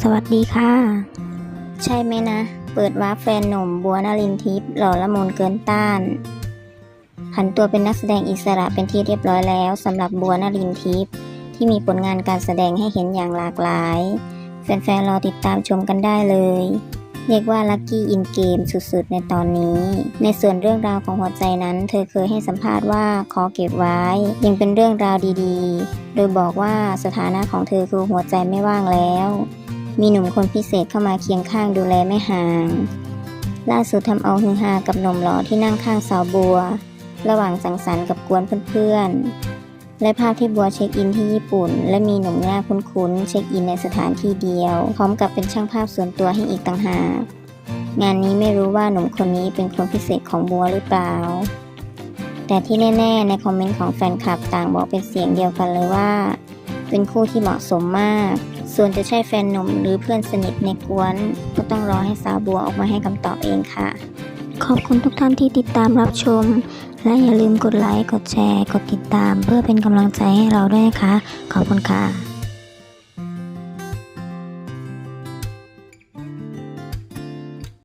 สวัสดีค่ะ ใช่ไหมนะ เปิดวาร์ปแฟนหนุ่มบัวนรินทิพย์หล่อละมุนเกินต้านผันตัวเป็นนักแสดงอิสระเป็นที่เรียบร้อยแล้วสำหรับบัวนรินทิพย์ที่มีผลงานการแสดงให้เห็นอย่างหลากหลาย แฟนๆรอติดตามชมกันได้เลย เรียกว่าลัคกี้อินเกมสุดๆ ในตอนนี้ ในส่วนเรื่องราวของหัวใจนั้น เธอเคยให้สัมภาษณ์ว่าขอเก็บไว้ ยังเป็นเรื่องราวดีๆ โดยบอกว่าสถานะของเธอคือหัวใจไม่ว่างแล้ว มีหนุ่มคนพิเศษเข้ามาเคียงข้างดูแลไม่ห่างล่าสุดทำเอาฮือฮากับหนุ่มหล่อที่นั่งข้างสาวบัว ระหว่างสังสรรค์กับกวนเพื่อนๆ และภาพที่บัวเช็คอินที่ญี่ปุ่น และมีหนุ่มหน้าคุ้นๆเช็คอินในสถานที่เดียว พร้อมกับเป็นช่างภาพส่วนตัวให้อีกต่างหาก งานนี้ไม่รู้ว่าหนุ่มคนนี้เป็นคนพิเศษของบัวหรือเปล่า แต่ที่แน่ๆ ในคอมเมนต์ของแฟนคลับต่างบอกเป็นเสียงเดียวกันเลยว่า เป็นคู่ที่เหมาะสมมาก ส่วนจะใช่แฟนหนุ่มหรือเพื่อนสนิทในกวน ก็ต้องรอให้สาวบัวออกมาให้คำตอบเองค่ะ ขอบคุณทุกท่านที่ติดตามรับชม และอย่าลืมกดไลค์ กดแชร์ กดติดตาม เพื่อเป็นกำลังใจให้เราด้วยนะคะ ขอบคุณค่ะ